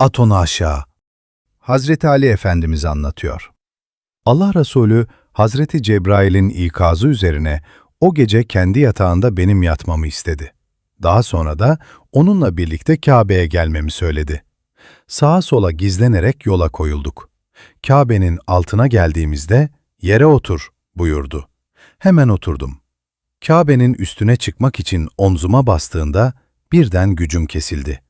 At onu aşağı. Hazreti Ali Efendimiz anlatıyor. Allah Resulü Hazreti Cebrail'in ikazı üzerine o gece kendi yatağında benim yatmamı istedi. Daha sonra da onunla birlikte Kabe'ye gelmemi söyledi. Sağa sola gizlenerek yola koyulduk. Kabe'nin altına geldiğimizde yere otur buyurdu. Hemen oturdum. Kabe'nin üstüne çıkmak için omzuma bastığında birden gücüm kesildi.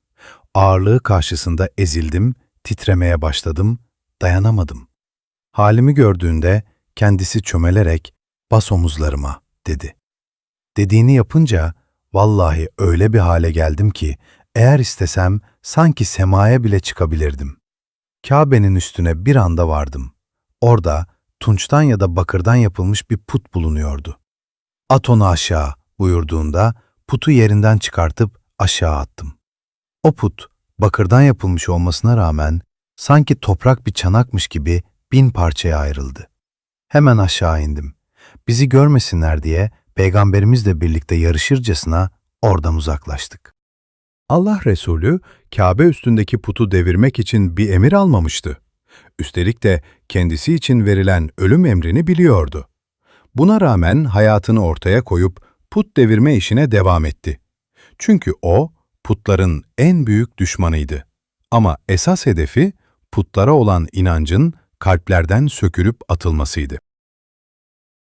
Ağırlığı karşısında ezildim, titremeye başladım, dayanamadım. Halimi gördüğünde kendisi çömelerek bas omuzlarıma dedi. Dediğini yapınca vallahi öyle bir hale geldim ki eğer istesem sanki semaya bile çıkabilirdim. Kabe'nin üstüne bir anda vardım. Orada tunçtan ya da bakırdan yapılmış bir put bulunuyordu. At onu aşağı buyurduğunda putu yerinden çıkartıp aşağı attım. O put bakırdan yapılmış olmasına rağmen sanki toprak bir çanakmış gibi bin parçaya ayrıldı. Hemen aşağı indim. Bizi görmesinler diye peygamberimizle birlikte yarışırcasına oradan uzaklaştık. Allah Resulü Kabe üstündeki putu devirmek için bir emir almamıştı. Üstelik de kendisi için verilen ölüm emrini biliyordu. Buna rağmen hayatını ortaya koyup put devirme işine devam etti. Çünkü o putların en büyük düşmanıydı. Ama esas hedefi putlara olan inancın kalplerden sökülüp atılmasıydı.